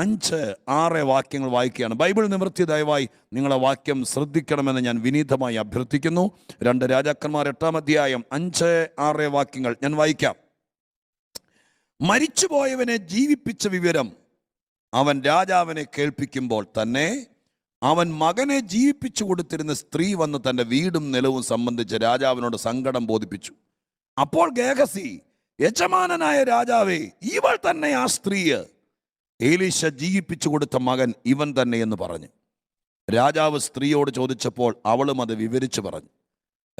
അഞ്ച് ആറ് വാക്യങ്ങൾ വായിക്കുകയാണ്. ബൈബിൾ നിവൃത്തി ദയവായി നിങ്ങളെ വാക്യം ശ്രദ്ധിക്കണമെന്ന് ഞാൻ വിനീതമായി അഭ്യർത്ഥിക്കുന്നു. രണ്ട് രാജാക്കന്മാർ എട്ടാം അധ്യായം അഞ്ച് ആറ് വാക്യങ്ങൾ ഞാൻ വായിക്കാം. മരിച്ചുപോയവനെ ജീവിപ്പിച്ച വിവരം അവൻ രാജാവിനെ കേൾപ്പിക്കുമ്പോൾ തന്നെ അവൻ മകനെ ജീവിപ്പിച്ചു കൊടുത്തിരുന്ന സ്ത്രീ വന്ന് തന്റെ വീടും നിലവും സംബന്ധിച്ച് രാജാവിനോട് സങ്കടം ബോധിപ്പിച്ചു. അപ്പോൾ ഗേഹസി യജമാനനായ രാജാവേ ഇവൾ തന്നെ ആ സ്ത്രീയ് ഏലീശ ജീവിപ്പിച്ചു കൊടുത്ത മകൻ ഇവൻ തന്നെ എന്ന് പറഞ്ഞു. രാജാവ് സ്ത്രീയോട് ചോദിച്ചപ്പോൾ അവളും അത് വിവരിച്ചു പറഞ്ഞു.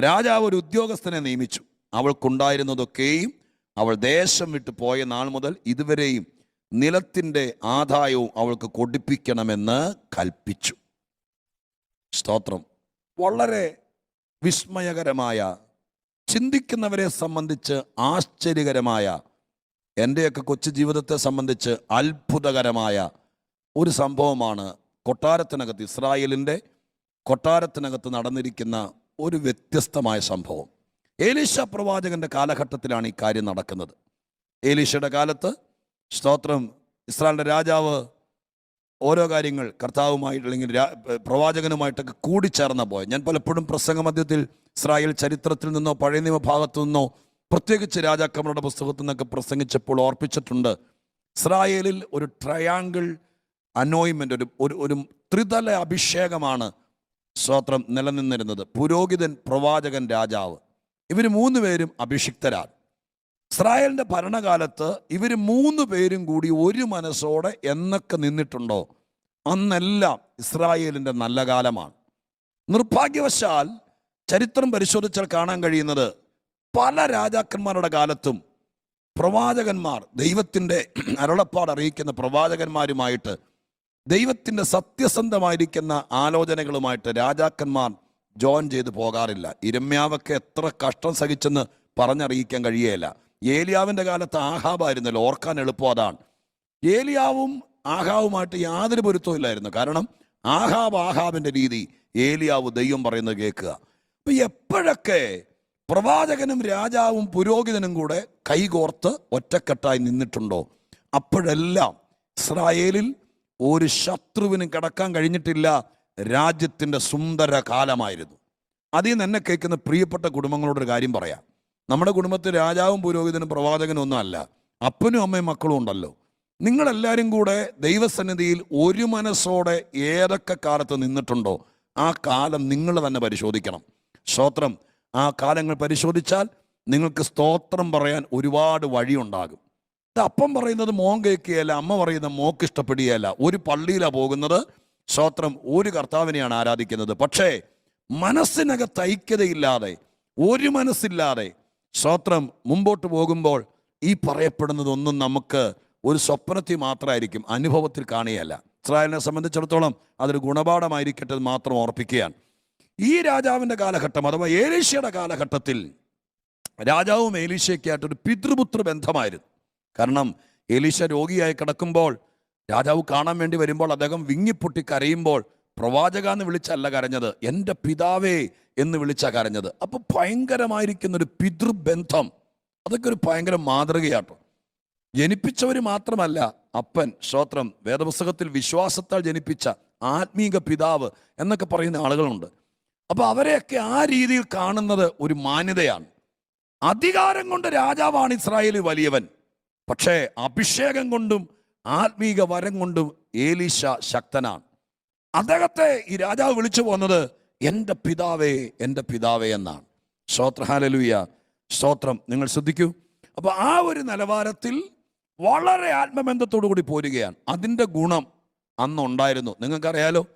രാജാവ് ഒരു ഉദ്യോഗസ്ഥനെ നിയമിച്ചു. അവൾക്കുണ്ടായിരുന്നതൊക്കെയും അവൾ ദേശം വിട്ടു പോയ നാൾ മുതൽ ഇതുവരെയും നിലത്തിന്റെ ആദായവും അവൾക്ക് കൊടുപ്പിക്കണമെന്ന് കൽപ്പിച്ചു. സ്തോത്രം. വളരെ വിസ്മയകരമായ ചിന്തിക്കുന്നവരെ സംബന്ധിച്ച് ആശ്ചര്യകരമായ എന്റെയൊക്കെ കൊച്ചു ജീവിതത്തെ സംബന്ധിച്ച് അത്ഭുതകരമായ ഒരു സംഭവമാണ് കൊട്ടാരത്തിനകത്ത് ഇസ്രായേലിന്റെ കൊട്ടാരത്തിനകത്ത് നടന്നിരിക്കുന്ന ഒരു വ്യത്യസ്തമായ സംഭവം. ഏലീഷ പ്രവാചകന്റെ കാലഘട്ടത്തിലാണ് ഈ കാര്യം നടക്കുന്നത്. ഏലീഷയുടെ കാലത്ത് സ്തോത്രം ഇസ്രായേലിന്റെ രാജാവ് ഓരോ കാര്യങ്ങൾ കർത്താവുമായിട്ട് അല്ലെങ്കിൽ പ്രവാചകനുമായിട്ടൊക്കെ കൂടിച്ചേർന്ന പോയത് ഞാൻ പലപ്പോഴും പ്രസംഗ മധ്യത്തിൽ ഇസ്രായേൽ ചരിത്രത്തിൽ നിന്നോ പഴയ നിയമഭാഗത്തു നിന്നോ പ്രത്യേകിച്ച് രാജാക്കന്മാരുടെ പുസ്തകത്തിൽ നിന്നൊക്കെ പ്രസംഗിച്ചപ്പോൾ ഓർപ്പിച്ചിട്ടുണ്ട് ഇസ്രായേലിൽ ഒരു ട്രയാങ്കിൾ അനോയിൻമെന്റ് ഒരു ഒരു ഒരു ത്രിതല അഭിഷേകമാണ് സ്തോത്രം നിലനിന്നിരുന്നത്. പുരോഹിതൻ പ്രവാചകൻ രാജാവ്. ഇവർ മൂന്ന് പേരും അഭിഷിക്തരാണ് ഇസ്രായേലിന്റെ ഭരണകാലത്ത് ഇവർ മൂന്ന് പേരും കൂടി ഒരു മനസ്സോടെ എന്നൊക്കെ നിന്നിട്ടുണ്ടോ? അന്നെല്ലാം ഇസ്രായേലിന്റെ നല്ല കാലമാണ്. നിർഭാഗ്യവശാൽ ചരിത്രം പരിശോധിച്ചാൽ കാണാൻ കഴിയുന്നത് പല രാജാക്കന്മാരുടെ കാലത്തും പ്രവാചകന്മാർ ദൈവത്തിന്റെ അരുളപ്പാട് അറിയിക്കുന്ന പ്രവാചകന്മാരുമായിട്ട് ദൈവത്തിന്റെ സത്യസന്ധമായിരിക്കുന്ന ആലോചനകളുമായിട്ട് രാജാക്കന്മാർ ജോയിൻ ചെയ്ത് പോകാറില്ല. ഇരമ്യാവൊക്കെ എത്ര കഷ്ടം സഹിച്ചെന്ന് പറഞ്ഞറിയിക്കാൻ കഴിയുകയില്ല ഏലിയാവിന്റെ കാലത്ത് ആഹാബായിരുന്നല്ലോ ഓർക്കാൻ എളുപ്പം അതാണ്. ഏലിയാവും ആഹാവുമായിട്ട് യാതൊരു പൊരുത്തവും ഇല്ലായിരുന്നു. കാരണം ആഹാബ് ആഹാബിന്റെ രീതി ഏലിയാവ് ദൈവം പറയുന്നത് കേൾക്കുക. അപ്പം എപ്പോഴൊക്കെ പ്രവാചകനും രാജാവും പുരോഹിതനും കൂടെ കൈകോർത്ത് ഒറ്റക്കെട്ടായി നിന്നിട്ടുണ്ടോ? അപ്പോഴെല്ലാം ഇസ്രായേലിൽ ഒരു ശത്രുവിനും കിടക്കാൻ കഴിഞ്ഞിട്ടില്ല. രാജ്യത്തിന്റെ സുന്ദര കാലമായിരുന്നു. അതിൽ നിന്ന് എന്നെ കേൾക്കുന്ന പ്രിയപ്പെട്ട കുടുംബങ്ങളോടൊരു കാര്യം പറയാം. നമ്മുടെ കുടുംബത്തിൽ രാജാവും പുരോഹിതനും പ്രവാചകനും ഒന്നും അല്ല അപ്പനും അമ്മയും മക്കളും ഉണ്ടല്ലോ. നിങ്ങളെല്ലാവരും കൂടെ ദൈവസന്നിധിയിൽ ഒരു മനസ്സോടെ ഏതൊക്കെ കാലത്ത് നിന്നിട്ടുണ്ടോ? ആ കാലം നിങ്ങൾ തന്നെ പരിശോധിക്കണം. സ്തോത്രം ആ കാലങ്ങൾ പരിശോധിച്ചാൽ നിങ്ങൾക്ക് സ്തോത്രം പറയാൻ ഒരുപാട് വഴിയുണ്ടാകും. ഇത് അപ്പം പറയുന്നത് മോൻ കേൾക്കുകയല്ല അമ്മ പറയുന്നത് മോക്ക് ഇഷ്ടപ്പെടുകയല്ല. ഒരു പള്ളിയിലാണ് പോകുന്നത്. സ്തോത്രം ഒരു കർത്താവിനെയാണ് ആരാധിക്കുന്നത്. പക്ഷേ മനസ്സിനകത്ത് ഐക്യതയില്ലാതെ ഒരു മനസ്സില്ലാതെ സ്തോത്രം മുമ്പോട്ട് പോകുമ്പോൾ ഈ പറയപ്പെടുന്നതൊന്നും നമുക്ക് ഒരു സ്വപ്നത്തിൽ മാത്രമായിരിക്കും അനുഭവത്തിൽ കാണുകയല്ല. ഇസ്രായേലിനെ സംബന്ധിച്ചിടത്തോളം അതൊരു ഗുണപാഠമായിരിക്കട്ടെ മാത്രം ഓർപ്പിക്കുകയാണ്. ഈ രാജാവിന്റെ കാലഘട്ടം അഥവാ ഏലീശയുടെ കാലഘട്ടത്തിൽ രാജാവും ഏലീശയ്ക്കായിട്ടൊരു പിതൃപുത്ര ബന്ധമായിരുന്നു. കാരണം ഏലീശ രോഗിയായി കിടക്കുമ്പോൾ രാജാവ് കാണാൻ വേണ്ടി വരുമ്പോൾ അദ്ദേഹം വിങ്ങിപ്പൊട്ടി കരയുമ്പോൾ പ്രവാചക എന്ന് വിളിച്ചല്ല കരഞ്ഞത് എന്റെ പിതാവേ എന്ന് വിളിച്ച കരഞ്ഞത്. അപ്പോൾ ഭയങ്കരമായിരിക്കുന്ന ഒരു പിതൃബന്ധം. അതൊക്കെ ഒരു ഭയങ്കര മാതൃകയാട്ടോ. ജനിപ്പിച്ചവർ മാത്രമല്ല അപ്പൻ ശ്രോത്രം വേദപുസ്തകത്തിൽ വിശ്വാസത്താൽ ജനിപ്പിച്ച ആത്മീക പിതാവ് എന്നൊക്കെ പറയുന്ന ആളുകളുണ്ട്. അപ്പൊ അവരെയൊക്കെ ആ രീതിയിൽ കാണുന്നത് ഒരു മാന്യതയാണ്. അധികാരം കൊണ്ട് രാജാവാണ് ഇസ്രായേൽ വലിയവൻ. പക്ഷേ അഭിഷേകം കൊണ്ടും ആത്മീക വരം കൊണ്ടും ഏലീശ ശക്തനാണ്. അദ്ദേഹത്തെ ഈ രാജാവ് വിളിച്ചു പോകുന്നത് എന്റെ പിതാവേ എന്റെ പിതാവേ എന്നാണ്. സ്തോത്രഹാലലുയ സ്തോത്രം. നിങ്ങൾ ശ്രദ്ധിക്കൂ. അപ്പോൾ ആ ഒരു നിലവാരത്തിൽ വളരെ ആത്മബന്ധത്തോടു കൂടി പോരുകയാണ്. അതിന്റെ ഗുണം അന്നുണ്ടായിരുന്നു. നിങ്ങൾക്കറിയാലോ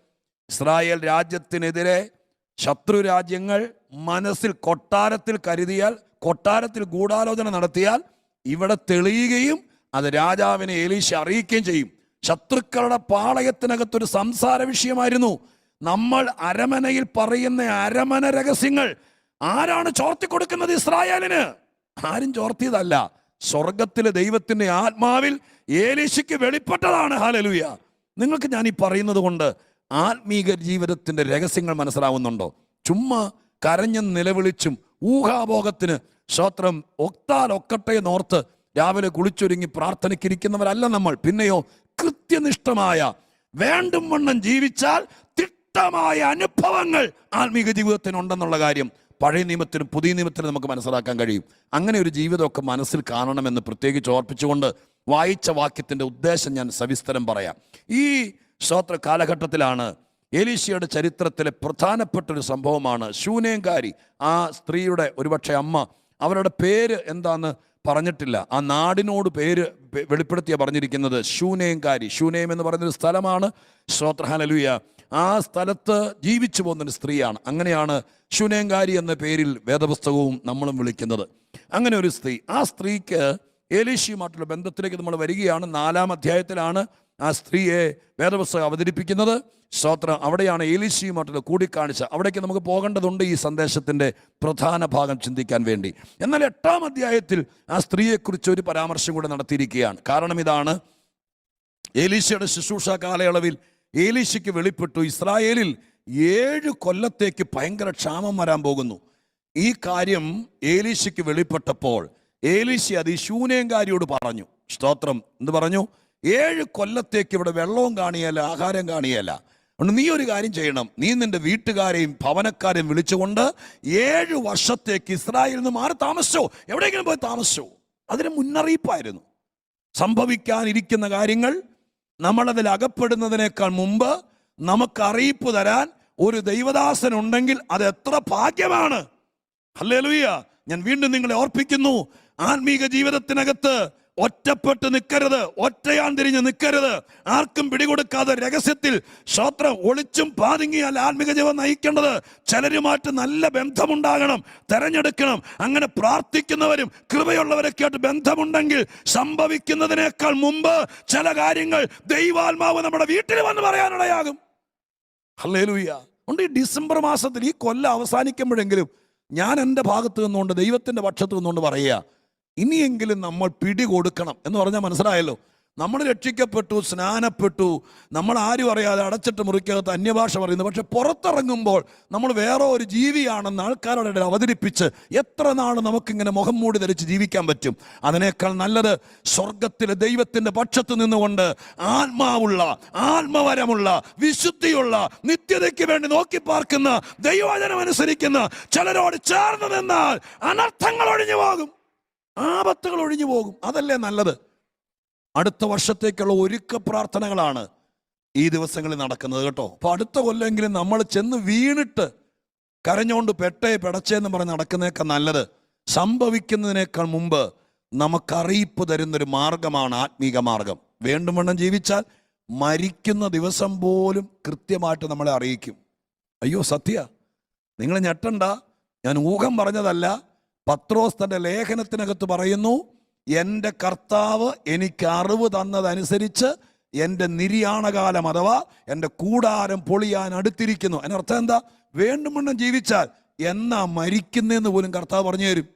ഇസ്രായേൽ രാജ്യത്തിനെതിരെ ശത്രു രാജ്യങ്ങൾ മനസ്സിൽ കൊട്ടാരത്തിൽ കരുതിയാൽ കൊട്ടാരത്തിൽ ഗൂഢാലോചന നടത്തിയാൽ ഇവിടെ തെളിയുകയും അത് രാജാവിനെ ഏലീശ അറിയിക്കുകയും ചെയ്യും. ശത്രുക്കളുടെ പാളയത്തിനകത്തൊരു സംസാര വിഷയമായിരുന്നു. നമ്മൾ അരമനയിൽ പറയുന്ന അരമന രഹസ്യങ്ങൾ ആരാണ് ചോർത്തി കൊടുക്കുന്നത് ഇസ്രായേലിന്? ആരും ചോർത്തിയതല്ല. സ്വർഗത്തിലെ ദൈവത്തിന്റെ ആത്മാവിൽ ഏലീശയ്ക്ക് വെളിപ്പെട്ടതാണ്. ഹാലലുയ നിങ്ങൾക്ക് ഞാൻ ഈ പറയുന്നത് കൊണ്ട് ആത്മീക ജീവിതത്തിന്റെ രഹസ്യങ്ങൾ മനസ്സിലാവുന്നുണ്ടോ? ചുമ്മാ കരഞ്ഞും നിലവിളിച്ചും ഊഹാഭോഗത്തിന് ശ്രോത്രം ഒക്താൽ ഒക്കട്ടെ എന്നോർത്ത് രാവിലെ കുളിച്ചൊരുങ്ങി പ്രാർത്ഥനയ്ക്കിരിക്കുന്നവരല്ല നമ്മൾ. പിന്നെയോ കൃത്യനിഷ്ഠമായ വേണ്ടും വണ്ണം ജീവിച്ചാൽ തിട്ടമായ അനുഭവങ്ങൾ ആത്മീക ജീവിതത്തിനുണ്ടെന്നുള്ള കാര്യം പഴയ നിയമത്തിനും പുതിയ നിയമത്തിനും നമുക്ക് മനസ്സിലാക്കാൻ കഴിയും. അങ്ങനെ ഒരു ജീവിതമൊക്കെ മനസ്സിൽ കാണണമെന്ന് പ്രത്യേകിച്ച് ഓർപ്പിച്ചുകൊണ്ട് വായിച്ച വാക്യത്തിന്റെ ഉദ്ദേശം ഞാൻ സവിസ്തരം പറയാം. ഈ സ്തോത്ര കാലഘട്ടത്തിലാണ് എലീശയുടെ ചരിത്രത്തിലെ പ്രധാനപ്പെട്ട ഒരു സംഭവമാണ്. ശൂനേങ്കാരി ആ സ്ത്രീയുടെ ഒരുപക്ഷെ അമ്മ അവരുടെ പേര് എന്താന്ന് പറഞ്ഞിട്ടില്ല. ആ നാടിനോട് പേര് വെളിപ്പെടുത്തിയ പറഞ്ഞിരിക്കുന്നത് ശൂനേങ്കാരി ശൂനേം എന്ന് പറയുന്നൊരു സ്ഥലമാണ്. ശ്രോത്രഹാലലുയ ആ സ്ഥലത്ത് ജീവിച്ചു പോകുന്നൊരു സ്ത്രീയാണ്. അങ്ങനെയാണ് ശൂനേങ്കാരി എന്ന പേരിൽ വേദപുസ്തകവും നമ്മളും വിളിക്കുന്നത്. അങ്ങനെ ഒരു സ്ത്രീ ആ സ്ത്രീക്ക് ഏലീശയുമായിട്ടുള്ള ബന്ധത്തിലേക്ക് നമ്മൾ വരികയാണ്. നാലാം അധ്യായത്തിലാണ് ആ സ്ത്രീയെ വേദപുസ്തകം അവതരിപ്പിക്കുന്നത്. സ്തോത്രം. അവിടെയാണ് ഏലിശിയുമായിട്ടുള്ള കൂടിക്കാണിച്ച അവിടേക്ക് നമുക്ക് പോകേണ്ടതുണ്ട് ഈ സന്ദേശത്തിന്റെ പ്രധാന ഭാഗം ചിന്തിക്കാൻ വേണ്ടി. എന്നാൽ എട്ടാം അധ്യായത്തിൽ ആ സ്ത്രീയെക്കുറിച്ച് ഒരു പരാമർശം കൂടെ നടത്തിയിരിക്കുകയാണ്. കാരണം ഇതാണ് ഏലീശയുടെ ശുശ്രൂഷ കാലയളവിൽ ഏലീശയ്ക്ക് വെളിപ്പെട്ടു. ഇസ്രായേലിൽ ഏഴ് കൊല്ലത്തേക്ക് ഭയങ്കര ക്ഷാമം വരാൻ പോകുന്നു. ഈ കാര്യം ഏലീശയ്ക്ക് വെളിപ്പെട്ടപ്പോൾ ഏലീശ അത് ഈ ശൂനേങ്കാരിയോട് പറഞ്ഞു. സ്തോത്രം. എന്ത് പറഞ്ഞു? ഏഴ് കൊല്ലത്തേക്ക് ഇവിടെ വെള്ളവും കാണിയല്ല ആഹാരം കാണിയല്ല. അതുകൊണ്ട് നീ ഒരു കാര്യം ചെയ്യണം. നീ നിന്റെ വീട്ടുകാരെയും ഭവനക്കാരെയും വിളിച്ചുകൊണ്ട് ഏഴ് വർഷത്തേക്ക് ഇസ്രായേലിൽ നിന്ന് മാറി താമസിച്ചോ. എവിടെയെങ്കിലും പോയി താമസിച്ചോ. അതിന് മുന്നറിയിപ്പായിരുന്നു. സംഭവിക്കാനിരിക്കുന്ന കാര്യങ്ങൾ നമ്മളതിൽ അകപ്പെടുന്നതിനേക്കാൾ മുമ്പ് നമുക്ക് അറിയിപ്പ് തരാൻ ഒരു ദൈവദാസൻ ഉണ്ടെങ്കിൽ അത് എത്ര ഭാഗ്യമാണ്. അല്ലേ ഹല്ലേലൂയ. ഞാൻ വീണ്ടും നിങ്ങളെ ഓർപ്പിക്കുന്നു. ആത്മീക ജീവിതത്തിനകത്ത് ഒറ്റപ്പെട്ട് നിൽക്കരുത് ഒറ്റയാൻ തിരിഞ്ഞ് നിൽക്കരുത്. ആർക്കും പിടികൊടുക്കാതെ രഹസ്യത്തിൽ ശ്രോത്രം ഒളിച്ചും പാതിങ്ങിയാൽ ആത്മീക ജീവൻ നയിക്കേണ്ടത്. ചിലരുമായിട്ട് നല്ല ബന്ധമുണ്ടാകണം തെരഞ്ഞെടുക്കണം അങ്ങനെ പ്രാർത്ഥിക്കുന്നവരും കൃപയുള്ളവരൊക്കെ ആയിട്ട് ബന്ധമുണ്ടെങ്കിൽ സംഭവിക്കുന്നതിനേക്കാൾ മുമ്പ് ചില കാര്യങ്ങൾ ദൈവാത്മാവ് നമ്മുടെ വീട്ടിൽ വന്ന് പറയാനിടയാകും. അല്ലേ ഹല്ലേലൂയ. ഉണ്ട് ഈ ഡിസംബർ മാസത്തിൽ ഈ കൊല്ലം അവസാനിക്കുമ്പോഴെങ്കിലും ഞാൻ എന്റെ ഭാഗത്ത് നിന്നുകൊണ്ട് ദൈവത്തിന്റെ പക്ഷത്ത് നിന്നുകൊണ്ട് പറയുക ഇനിയെങ്കിലും നമ്മൾ പിടി കൊടുക്കണം എന്ന് പറഞ്ഞാൽ മനസ്സിലായല്ലോ. നമ്മൾ രക്ഷിക്കപ്പെട്ടു സ്നാനപ്പെട്ടു നമ്മൾ ആരും അറിയാതെ അടച്ചിട്ട് മുറിക്കകത്ത് അന്യഭാഷ പറയുന്നു. പക്ഷെ പുറത്തിറങ്ങുമ്പോൾ നമ്മൾ വേറെ ഒരു ജീവിയാണെന്ന് ആൾക്കാരുടെ ഇടയിൽ അവതരിപ്പിച്ച് എത്ര നാൾ നമുക്കിങ്ങനെ മുഖം മൂടി ധരിച്ച് ജീവിക്കാൻ പറ്റും? അതിനേക്കാൾ നല്ലത് സ്വർഗത്തിലെ ദൈവത്തിന്റെ പക്ഷത്ത് നിന്നുകൊണ്ട് ആത്മാവുള്ള ആത്മവരമുള്ള വിശുദ്ധിയുള്ള നിത്യതയ്ക്ക് വേണ്ടി നോക്കി പാർക്കുന്ന ദൈവവചനം അനുസരിക്കുന്ന ചിലരോട് ചേർന്ന് നിന്നാൽ അനർത്ഥങ്ങൾ ഒഴിഞ്ഞു പോകും. ആപത്തുകൾ ഒഴിഞ്ഞു പോകും. അതല്ലേ നല്ലത്. അടുത്ത വർഷത്തേക്കുള്ള ഒരുക്ക പ്രാർത്ഥനകളാണ് ഈ ദിവസങ്ങളിൽ നടക്കുന്നത് കേട്ടോ. അപ്പൊ അടുത്ത കൊല്ലമെങ്കിലും നമ്മൾ ചെന്ന് വീണിട്ട് കരഞ്ഞോണ്ട് പെട്ടേ പെടച്ചേന്ന് പറഞ്ഞ് നടക്കുന്നതൊക്കെ നല്ലത്. സംഭവിക്കുന്നതിനേക്കാൾ മുമ്പ് നമുക്കറിയിപ്പ് തരുന്നൊരു മാർഗമാണ് ആത്മീക മാർഗം. വേണ്ടും വണ്ണം ജീവിച്ചാൽ മരിക്കുന്ന ദിവസം പോലും കൃത്യമായിട്ട് നമ്മളെ അറിയിക്കും. അയ്യോ സത്യ. നിങ്ങൾ ഞെട്ടണ്ട. ഞാൻ ഊഹം പറഞ്ഞതല്ല. പത്രോസ് തന്റെ ലേഖനത്തിനകത്ത് പറയുന്നു എന്റെ കർത്താവ് എനിക്ക് അറിവ് തന്നതനുസരിച്ച് എന്റെ നിര്യാണകാലം അഥവാ എന്റെ കൂടാരം പൊളിയാൻ അടുത്തിരിക്കുന്നു. അതിനർത്ഥം എന്താ? വേണ്ടുമെണ്ണം ജീവിച്ചാൽ എന്നാ മരിക്കുന്നതെന്ന് പോലും കർത്താവ് പറഞ്ഞു തരും.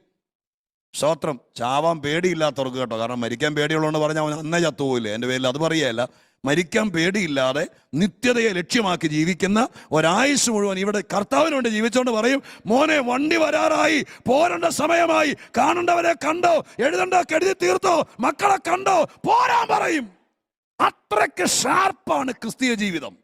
സ്തോത്രം ചാവാൻ പേടിയില്ലാത്തവർക്ക് കേട്ടോ. കാരണം മരിക്കാൻ പേടിയുള്ളതുകൊണ്ട് പറഞ്ഞാൽ അവൻ അന്നേ ചത്തുപോയില്ലേ എന്റെ പേരിൽ അത് പറയുകയല്ല. മരിക്കാൻ പേടിയില്ലാതെ നിത്യതയെ ലക്ഷ്യമാക്കി ജീവിക്കുന്ന ഒരായുസ് മുഴുവൻ ഇവിടെ കർത്താവിന് വേണ്ടി ജീവിച്ചുകൊണ്ട് പറയും മോനെ വണ്ടി വരാറായി. പോരേണ്ട സമയമായി. കാണേണ്ടവരെ കണ്ടോ? എഴുതണ്ടോ? കെഴുതി തീർത്തോ? മക്കളെ കണ്ടോ? പോരാൻ പറയും. അത്രയ്ക്ക് ഷാർപ്പാണ് ക്രിസ്തീയ ജീവിതം.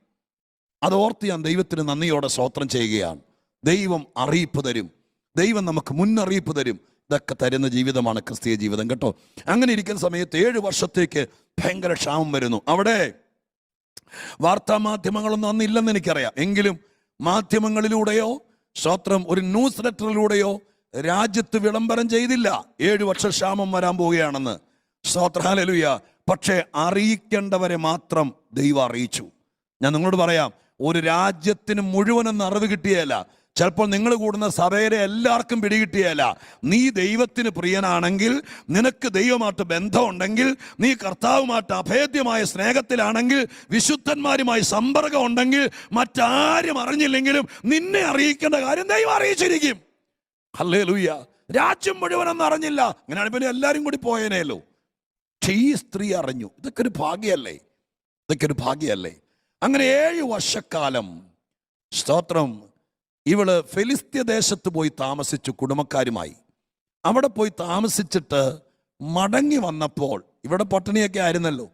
അത് ഓർത്ത് ഞാൻ ദൈവത്തിന് നന്ദിയോടെ സ്വോത്രം ചെയ്യുകയാണ്. ദൈവം അറിയിപ്പ് തരും. ദൈവം നമുക്ക് മുന്നറിയിപ്പ് തരും. ഇതൊക്കെ തരുന്ന ജീവിതമാണ് ക്രിസ്തീയ ജീവിതം കേട്ടോ. അങ്ങനെ ഇരിക്കുന്ന സമയത്ത് ഏഴ് വർഷത്തേക്ക് ഭയങ്കര ക്ഷാമം വരുന്നു. അവിടെ വാർത്താ മാധ്യമങ്ങളൊന്നും അന്നില്ലെന്ന് എനിക്കറിയാം. എങ്കിലും മാധ്യമങ്ങളിലൂടെയോ സ്തോത്രം ഒരു ന്യൂസ് ലെറ്ററിലൂടെയോ രാജ്യത്ത് വിളംബരം ചെയ്തില്ല. ഏഴ് വർഷ ക്ഷാമം വരാൻ പോവുകയാണെന്ന്. സ്തോത്രാലലുയ പക്ഷേ അറിയിക്കേണ്ടവരെ മാത്രം ദൈവം അറിയിച്ചു. ഞാൻ നിങ്ങളോട് പറയാം ഒരു രാജ്യത്തിന് മുഴുവനൊന്നും അറിവ് കിട്ടിയല്ല ചിലപ്പോൾ നിങ്ങൾ കൂടുന്ന സഭയിലെ എല്ലാവർക്കും പിടികിട്ടിയല്ല നീ ദൈവത്തിന് പ്രിയനാണെങ്കിൽ നിനക്ക് ദൈവമായിട്ട് ബന്ധമുണ്ടെങ്കിൽ നീ കർത്താവുമായിട്ട് അഭേദ്യമായ സ്നേഹത്തിലാണെങ്കിൽ വിശുദ്ധന്മാരുമായി സമ്പർക്കം ഉണ്ടെങ്കിൽ മറ്റാരും അറിഞ്ഞില്ലെങ്കിലും നിന്നെ അറിയിക്കേണ്ട കാര്യം ദൈവം അറിയിച്ചിരിക്കും. അല്ലേ ലൂയ്യ രാജ്യം മുഴുവനൊന്നും അറിഞ്ഞില്ല. അങ്ങനെയാണ് പിന്നെ എല്ലാവരും കൂടി പോയേനേലോ. ഈ സ്ത്രീ അറിഞ്ഞു. ഇതൊക്കെ ഒരു ഭാഗ്യല്ലേ? ഇതൊക്കെ ഒരു ഭാഗ്യല്ലേ? അങ്ങനെ ഏഴ് വർഷക്കാലം. സ്തോത്രം. ഇവൾ ഫെലിസ്ത്യ ദേശത്ത് പോയി താമസിച്ചു കുടുംബക്കാരുമായി. അവിടെ പോയി താമസിച്ചിട്ട് മടങ്ങി വന്നപ്പോൾ ഇവിടെ പട്ടിണിയൊക്കെ ആയിരുന്നല്ലോ.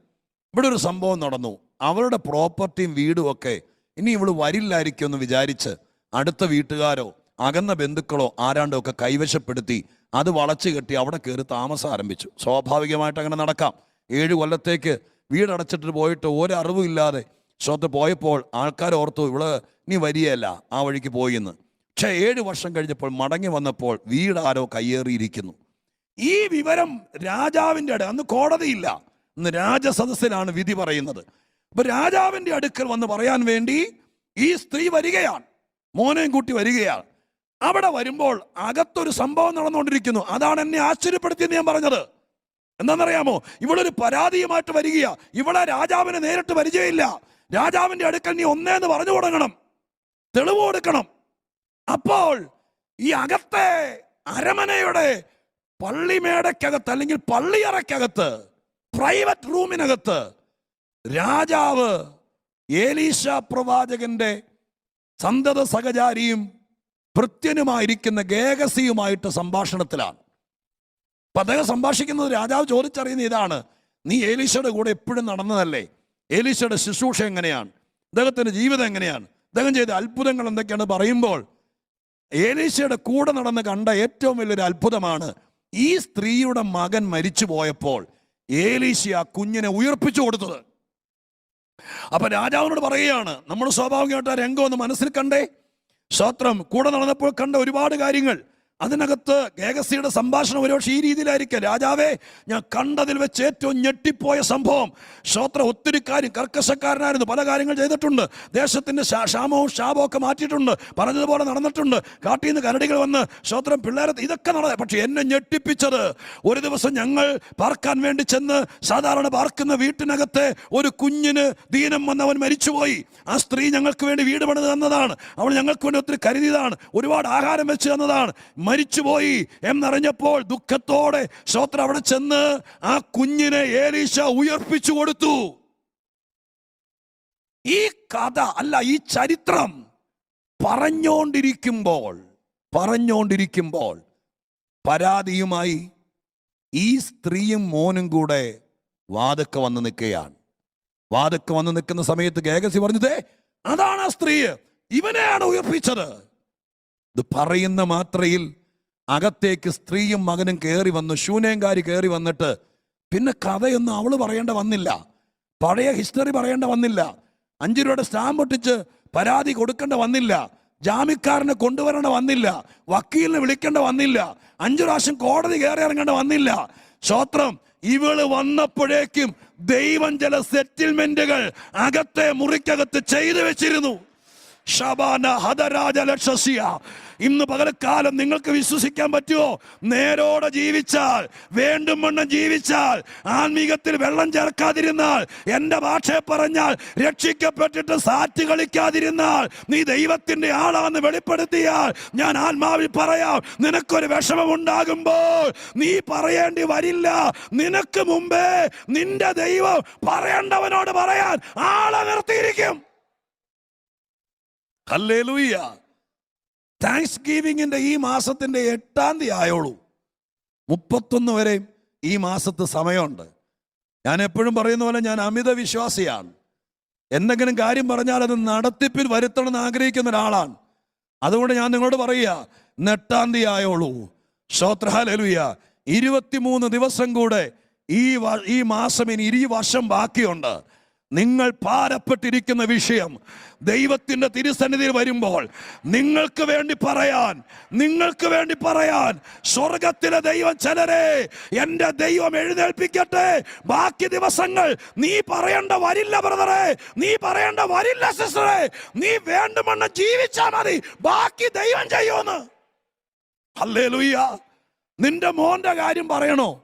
ഇവിടെ ഒരു സംഭവം നടന്നു. അവരുടെ പ്രോപ്പർട്ടിയും വീടും ഒക്കെ ഇനി ഇവൾ വരില്ലായിരിക്കും എന്ന് വിചാരിച്ച് അടുത്ത വീട്ടുകാരോ അകന്ന ബന്ധുക്കളോ ആരാണ്ടോ ഒക്കെ കൈവശപ്പെടുത്തി അത് വളച്ചു കെട്ടി അവിടെ കയറി താമസം ആരംഭിച്ചു. സ്വാഭാവികമായിട്ട് അങ്ങനെ നടക്കാം. ഏഴ് കൊല്ലത്തേക്ക് വീടടച്ചിട്ട് പോയിട്ട് ഒരറിവും ഇല്ലാതെ സ്വത്ത് പോയപ്പോൾ ആൾക്കാർ ഓർത്തു ഇവൾ നീ വരികയല്ല. ആ വഴിക്ക് പോയിന്ന്. പക്ഷേ ഏഴ് വർഷം കഴിഞ്ഞപ്പോൾ മടങ്ങി വന്നപ്പോൾ വീടാരോ കയ്യേറിയിരിക്കുന്നു. ഈ വിവരം രാജാവിന്റെ അടുത്ത് അന്ന് കോടതിയില്ല. ഇന്ന് രാജസദസ്സിലാണ് വിധി പറയുന്നത്. അപ്പൊ രാജാവിന്റെ അടുക്കൽ വന്ന് പറയാൻ വേണ്ടി ഈ സ്ത്രീ വരികയാണ്. മോനെയും കൂട്ടി വരികയാണ്. അവിടെ വരുമ്പോൾ അകത്തൊരു സംഭവം നടന്നുകൊണ്ടിരിക്കുന്നു. അതാണ് എന്നെ ആശ്ചര്യപ്പെടുത്തിയെന്ന് ഞാൻ പറഞ്ഞത്. എന്താണെന്നറിയാമോ? ഇവളൊരു പരാതിയുമായിട്ട് വരികയാ. ഇവളെ രാജാവിന് നേരിട്ട് പരിചയമില്ല. രാജാവിന്റെ അടുക്കൽ നീ ഒന്നേന്ന് പറഞ്ഞു തുടങ്ങണം. തെളിവ് കൊടുക്കണം അപ്പോൾ ഈ അകത്തെ അരമനയുടെ പള്ളിമേടയ്ക്കകത്ത് അല്ലെങ്കിൽ പള്ളിയറയ്ക്കകത്ത് പ്രൈവറ്റ് റൂമിനകത്ത് രാജാവ് ഏലീശ പ്രവാചകന്റെ സന്തത സഹചാരിയും ഭൃത്യനുമായിരിക്കുന്ന ഗേഗസിയുമായിട്ട് സംഭാഷണത്തിലാണ്. അപ്പൊ അദ്ദേഹം സംഭാഷിക്കുന്നത് രാജാവ് ചോദിച്ചറിയുന്ന ഇതാണ്. നീ ഏലീശയുടെ കൂടെ എപ്പോഴും നടന്നതല്ലേ? ഏലീശയുടെ ശുശ്രൂഷ എങ്ങനെയാണ്? അദ്ദേഹത്തിന്റെ ജീവിതം എങ്ങനെയാണ്? അദ്ദേഹം ചെയ്ത അത്ഭുതങ്ങൾ എന്തൊക്കെയാണ് പറയുമ്പോൾ ഏലീശയുടെ കൂടെ നടന്ന് കണ്ട ഏറ്റവും വലിയൊരു അത്ഭുതമാണ് ഈ സ്ത്രീയുടെ മകൻ മരിച്ചു പോയപ്പോൾ ഏലീശ ആ കുഞ്ഞിനെ ഉയർപ്പിച്ചു കൊടുത്തത്. അപ്പൊ രാജാവിനോട് പറയുകയാണ് നമ്മൾ സ്വാഭാവികമായിട്ട് ആ രംഗം ഒന്ന് മനസ്സിൽ കണ്ടേ. സ്തോത്രം കൂടെ നടന്നപ്പോൾ കണ്ട ഒരുപാട് കാര്യങ്ങൾ. അതിനകത്ത് ഗേഗസിയുടെ സംഭാഷണം ഒരുപക്ഷെ ഈ രീതിയിലായിരിക്കും. രാജാവേ ഞാൻ കണ്ടതിൽ വെച്ച് ഏറ്റവും ഞെട്ടിപ്പോയ സംഭവം. ശ്രോത്ര ഒത്തിരി കാര്യം കർക്കശക്കാരനായിരുന്നു. പല കാര്യങ്ങൾ ചെയ്തിട്ടുണ്ട്. ദേശത്തിന്റെ ക്ഷാമവും ശാപവും ഒക്കെ മാറ്റിയിട്ടുണ്ട്. പറഞ്ഞതുപോലെ നടന്നിട്ടുണ്ട്. കാട്ടിൽ നിന്ന് കരടികൾ വന്ന് ശ്രോത്രം പിള്ളേരെ ഇതൊക്കെ നടന്നത് പക്ഷേ എന്നെ ഞെട്ടിപ്പിച്ചത് ഒരു ദിവസം ഞങ്ങൾ പാർക്കാൻ വേണ്ടി ചെന്ന് സാധാരണ പാർക്കുന്ന വീട്ടിനകത്തെ ഒരു കുഞ്ഞിന് ദീനം വന്നവൻ മരിച്ചുപോയി. ആ സ്ത്രീ ഞങ്ങൾക്ക് വേണ്ടി വീട് പണിത് തന്നതാണ്. അവൾ ഞങ്ങൾക്ക് വേണ്ടി ഒത്തിരി കരുതിയതാണ്. ഒരുപാട് ആഹാരം വെച്ച് തന്നതാണ്. മരിച്ചുപോയി എന്നറിഞ്ഞപ്പോൾ ദുഃഖത്തോടെ ശ്രോത്ര അവിടെ ചെന്ന് ആ കുഞ്ഞിനെ ഏലീശ ഉയർപ്പിച്ചു കൊടുത്തു. ഈ കഥ അല്ല ഈ ചരിത്രം പറഞ്ഞോണ്ടിരിക്കുമ്പോൾ പറഞ്ഞോണ്ടിരിക്കുമ്പോൾ പരാതിയുമായി ഈ സ്ത്രീയും മോനും കൂടെ വാതക്ക വന്ന് നിൽക്കുകയാണ്. വാതക്ക വന്ന് നിൽക്കുന്ന സമയത്ത് ഗേഗസി പറഞ്ഞതേ അതാണ് ആ സ്ത്രീ. ഇവനെയാണ് ഉയർപ്പിച്ചത്. ഇത് പറയുന്ന മാത്രയിൽ അകത്തേക്ക് സ്ത്രീയും മകനും കയറി വന്നു ശൂനേങ്കാരി കയറി വന്നിട്ട് പിന്നെ കഥയൊന്നും അവൾ പറയേണ്ട വന്നില്ല. പഴയ ഹിസ്റ്ററി പറയേണ്ട വന്നില്ല. അഞ്ചു രൂപയുടെ സ്റ്റാമ്പ് ഒട്ടിച്ച് പരാതി കൊടുക്കേണ്ട വന്നില്ല. ജാമ്യക്കാരനെ കൊണ്ടുവരേണ്ട വന്നില്ല. വക്കീലിനെ വിളിക്കേണ്ട വന്നില്ല. അഞ്ചു പ്രാവശ്യം കോടതി കയറി ഇറങ്ങേണ്ട വന്നില്ല. ശ്രോത്രം ഇവൾ വന്നപ്പോഴേക്കും ദൈവം ചില സെറ്റിൽമെന്റുകൾ അകത്തെ മുറിക്കകത്ത് ചെയ്തു വെച്ചിരുന്നു. ഷബാന ഹതരാജ ലക്ഷസ്യ. ഇന്ന് പകലക്കാലം നിങ്ങൾക്ക് വിശ്വസിക്കാൻ പറ്റുമോ? നേരോടെ ജീവിച്ചാൽ വേണ്ടും വണ്ണം ജീവിച്ചാൽ ആത്മീകത്തിൽ വെള്ളം ചേർക്കാതിരുന്നാൽ എന്റെ ഭാഷയെ പറഞ്ഞാൽ രക്ഷിക്കപ്പെട്ടിട്ട് സാറ്റ് കളിക്കാതിരുന്നാൽ നീ ദൈവത്തിന്റെ ആളാന്ന് വെളിപ്പെടുത്തിയാൽ ഞാൻ ആത്മാവിൽ പറയാം നിനക്കൊരു വിഷമമുണ്ടാകുമ്പോൾ നീ പറയേണ്ടി വരില്ല. നിനക്ക് മുമ്പേ നിന്റെ ദൈവം പറയേണ്ടവനോട് പറയാൻ ആളെ നിർത്തിയിരിക്കും. ഹല്ലേലൂയ. താങ്ക്സ് ഗീവിങ്ങിന്റെ ഈ മാസത്തിന്റെ എട്ടാം തീയതി ആയോളൂ. മുപ്പത്തൊന്ന് വരെ ഈ മാസത്ത് സമയമുണ്ട്. ഞാൻ എപ്പോഴും പറയുന്ന പോലെ ഞാൻ അമിത വിശ്വാസിയാണ്. എന്തെങ്കിലും കാര്യം പറഞ്ഞാൽ അത് നടത്തിപ്പിൽ വരുത്തണമെന്ന് ആഗ്രഹിക്കുന്ന ഒരാളാണ്. അതുകൊണ്ട് ഞാൻ നിങ്ങളോട് പറയുക നെട്ടാം തീയതി ആയോളൂ. ശ്രോത്രഹാലുയ ഇരുപത്തിമൂന്ന് ദിവസം കൂടെ ഈ ഈ മാസം ഇനി ഇരു വർഷം ബാക്കിയുണ്ട്. നിങ്ങൾ ഭാരപ്പെട്ടിരിക്കുന്ന വിഷയം ദൈവത്തിന്റെ തിരുസന്നിധിയിൽ വരുമ്പോൾ നിങ്ങൾക്ക് വേണ്ടി പറയാൻ നിങ്ങൾക്ക് വേണ്ടി പറയാൻ സ്വർഗത്തിലെ ദൈവം ചിലരെ എന്റെ ദൈവം എഴുന്നേൽപ്പിക്കട്ടെ. ബാക്കി ദിവസങ്ങൾ നീ പറയേണ്ട വരില്ല ബ്രദറെ. നീ പറയേണ്ട വരില്ല സിസ്റ്ററെ. നീ വേണ്ടുമെന്ന് ജീവിച്ചാൽ മതി. ബാക്കി ദൈവം ചെയ്യുമെന്ന്. അല്ലേ നിന്റെ മോന്റെ കാര്യം പറയണോ?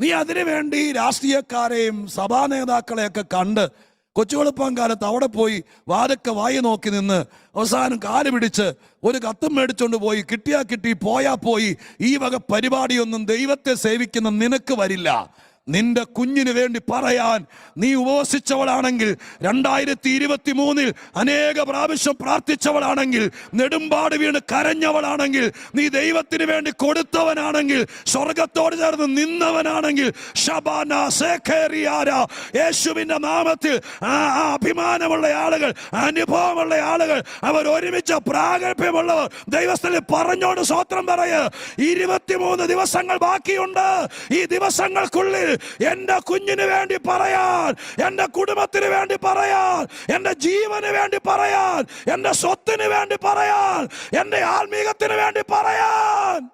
നീ അതിനു വേണ്ടി രാഷ്ട്രീയക്കാരെയും സഭാ നേതാക്കളെയൊക്കെ കണ്ട് കൊച്ചുവെളുപ്പം കാലത്ത് അവിടെ പോയി വാതൊക്കെ വായി നോക്കി നിന്ന് അവസാനം കാൽ പിടിച്ച് ഒരു കത്തും മേടിച്ചുകൊണ്ട് പോയി. കിട്ടിയാ കിട്ടി പോയാ പോയി. ഈ വക പരിപാടിയൊന്നും ദൈവത്തെ സേവിക്കുന്ന നിനക്ക് വരില്ല. നിന്റെ കുഞ്ഞിന് വേണ്ടി പറയാൻ നീ ഉപവസിച്ചവളാണെങ്കിൽ രണ്ടായിരത്തി ഇരുപത്തി മൂന്നിൽ അനേക പ്രാവശ്യം പ്രാർത്ഥിച്ചവളാണെങ്കിൽ നെടുമ്പാട് വീണ് കരഞ്ഞവളാണെങ്കിൽ നീ ദൈവത്തിന് വേണ്ടി കൊടുത്തവനാണെങ്കിൽ സ്വർഗത്തോട് ചേർന്ന് നിന്നവനാണെങ്കിൽ ഷബാന യേശുവിന്റെ നാമത്തിൽ ആ ആ അഭിമാനമുള്ള ആളുകൾ അനുഭവമുള്ള ആളുകൾ അവർ ഒരുമിച്ച് പ്രാഗൽഭ്യമുള്ളവർ. ദൈവസ്ഥലിൽ പറഞ്ഞോട് സ്വോത്രം പറയ. ഇരുപത്തിമൂന്ന് ദിവസങ്ങൾ ബാക്കിയുണ്ട്. ഈ ദിവസങ്ങൾക്കുള്ളിൽ എന്റെ കുഞ്ഞിന് വേണ്ടി പറയാൻ എന്റെ കുടുംബത്തിന് വേണ്ടി പറയാൻ എന്റെ ജീവന് വേണ്ടി പറയാൻ എന്റെ സ്വത്തിന് വേണ്ടി പറയാൻ എന്റെ ആത്മീകത്തിന് വേണ്ടി പറയാൻ.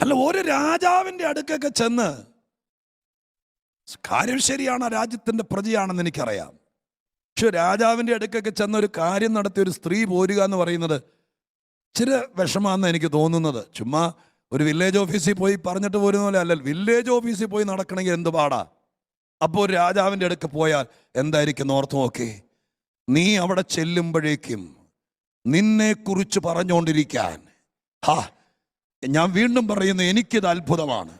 അല്ല ഒരു രാജാവിന്റെ അടുക്കൊക്കെ ചെന്ന് കാര്യം ശരിയാണ് രാജ്യത്തിന്റെ പ്രജയാണെന്ന് എനിക്കറിയാം. പക്ഷെ രാജാവിന്റെ അടുക്കൊക്കെ ചെന്ന് ഒരു കാര്യം നടത്തിയ ഒരു സ്ത്രീ പോരുക എന്ന് പറയുന്നത് ഇച്ചിരി വിഷമാണെന്ന് എനിക്ക് തോന്നുന്നത്. ചുമ്മാ ഒരു വില്ലേജ് ഓഫീസിൽ പോയി പറഞ്ഞിട്ട് പോരുന്ന പോലെ അല്ല വില്ലേജ് ഓഫീസിൽ പോയി നടക്കണമെങ്കിൽ എന്ത് പാടാ? അപ്പോൾ ഒരു രാജാവിന്റെ അടുക്ക് പോയാൽ എന്തായിരിക്കും ഓർത്ത് നോക്കി. നീ അവിടെ ചെല്ലുമ്പോഴേക്കും നിന്നെക്കുറിച്ച് പറഞ്ഞുകൊണ്ടിരിക്കാൻ ഹാ ഞാൻ വീണ്ടും പറയുന്നു എനിക്കിത് അത്ഭുതമാണ്.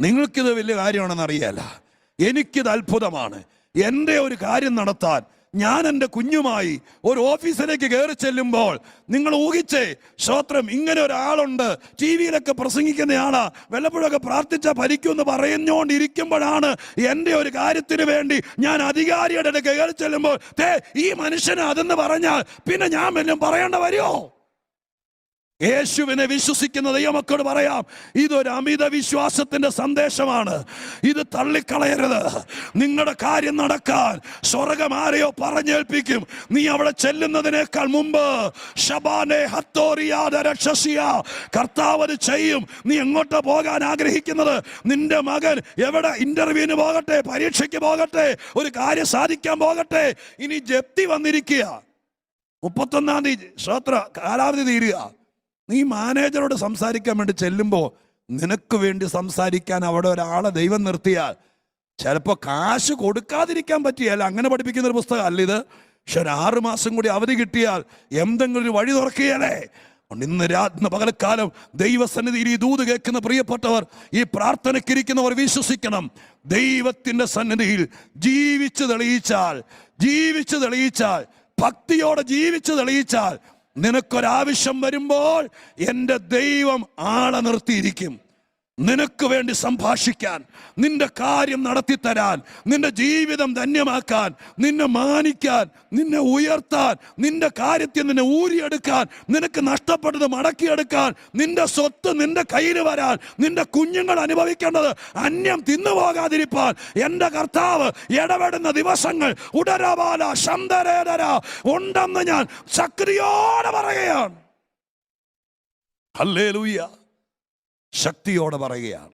നിങ്ങൾക്കിത് വലിയ കാര്യമാണെന്ന് അറിയാല. എനിക്കിത് അത്ഭുതമാണ്. എന്റെ ഒരു കാര്യം നടത്താൻ ഞാൻ എന്റെ കുഞ്ഞുമായി ഒരു ഓഫീസിലേക്ക് കയറി ചെല്ലുമ്പോൾ നിങ്ങൾ ഊഹിച്ചേ ശ്രോത്രം ഇങ്ങനെ ഒരാളുണ്ട് ടി വിയിലൊക്കെ പ്രസംഗിക്കുന്നയാണ് വല്ലപ്പോഴൊക്കെ പ്രാർത്ഥിച്ച ഭരിക്കുമെന്ന് പറഞ്ഞുകൊണ്ടിരിക്കുമ്പോഴാണ് എന്റെ ഒരു കാര്യത്തിന് വേണ്ടി ഞാൻ അധികാരിയുടെ കയറി ചെല്ലുമ്പോൾ ഈ മനുഷ്യന് അതെന്ന് പറഞ്ഞാൽ പിന്നെ ഞാൻ വല്ലതും പറയേണ്ട വരുമോ? യേശുവിനെ വിശ്വസിക്കുന്ന ദൈവമക്കളോട് പറയാം ഇതൊരു അമിത വിശ്വാസത്തിന്റെ സന്ദേശമാണ്. ഇത് തള്ളിക്കളയരുത്. നിങ്ങളുടെ കാര്യം നടക്കാൻ സ്വർഗം ആരെയോ പറഞ്ഞേൽപ്പിക്കും. നീ അവിടെ ചെല്ലുന്നതിനേക്കാൾ മുമ്പ് കർത്താവ് ചെയ്യും. നീ എങ്ങോട്ട് പോകാൻ ആഗ്രഹിക്കുന്നത്? നിന്റെ മകൻ എവിടെ? ഇന്റർവ്യൂവിന് പോകട്ടെ പരീക്ഷയ്ക്ക് പോകട്ടെ ഒരു കാര്യം സാധിക്കാൻ പോകട്ടെ. ഇനി ജപ്തി വന്നിരിക്കുക. മുപ്പത്തൊന്നാം തീയതി ശ്രോത്ര കാലാവധി തീരുക. നീ മാനേജറോട് സംസാരിക്കാൻ വേണ്ടി ചെല്ലുമ്പോൾ നിനക്ക് വേണ്ടി സംസാരിക്കാൻ അവിടെ ഒരാളെ ദൈവം നിർത്തിയാൽ ചിലപ്പോൾ കാശ് കൊടുക്കാതിരിക്കാൻ പറ്റിയല്ല അങ്ങനെ പഠിപ്പിക്കുന്ന ഒരു പുസ്തകം അല്ല ഇത്. പക്ഷെ ഒരു ആറ് മാസം കൂടി അവധി കിട്ടിയാൽ എന്തെങ്കിലും ഒരു വഴി തുറക്കുകയല്ലേ? ഇന്ന് രാത്രി പകലക്കാലം ദൈവസന്നിധിയിൽ ഈ ദൂത് കേൾക്കുന്ന പ്രിയപ്പെട്ടവർ ഈ പ്രാർത്ഥനയ്ക്കിരിക്കുന്നവർ വിശ്വസിക്കണം. ദൈവത്തിന്റെ സന്നിധിയിൽ ജീവിച്ചു തെളിയിച്ചാൽ ജീവിച്ചു തെളിയിച്ചാൽ ഭക്തിയോടെ ജീവിച്ചു തെളിയിച്ചാൽ നിനക്കൊരാവശ്യം വരുമ്പോൾ എന്റെ ദൈവം ആളെ നിർത്തിയിരിക്കും. നിനക്ക് വേണ്ടി സംഭാഷിക്കാൻ നിന്റെ കാര്യം നടത്തിത്തരാൻ നിന്റെ ജീവിതം ധന്യമാക്കാൻ നിന്നെ മാനിക്കാൻ നിന്നെ ഉയർത്താൻ നിന്റെ കാര്യത്തിൽ നിന്നെ ഊരിയെടുക്കാൻ നിനക്ക് നഷ്ടപ്പെട്ടത് മടക്കിയെടുക്കാൻ നിന്റെ സ്വത്ത് നിന്റെ കയ്യിൽ വരാൻ നിന്റെ കുഞ്ഞുങ്ങൾ അനുഭവിക്കേണ്ടത് അന്യം തിന്നുപോകാതിരിപ്പാൻ എന്റെ കർത്താവ് ഇടപെടുന്ന ദിവസങ്ങൾ ഉടരപാല ശന്തരേതര ഉണ്ടെന്ന് ഞാൻ ശക്തിയോടെ പറയുകയാണ്. ഹല്ലേലൂയ ശക്തിയോടെ പറയുകയാണ്.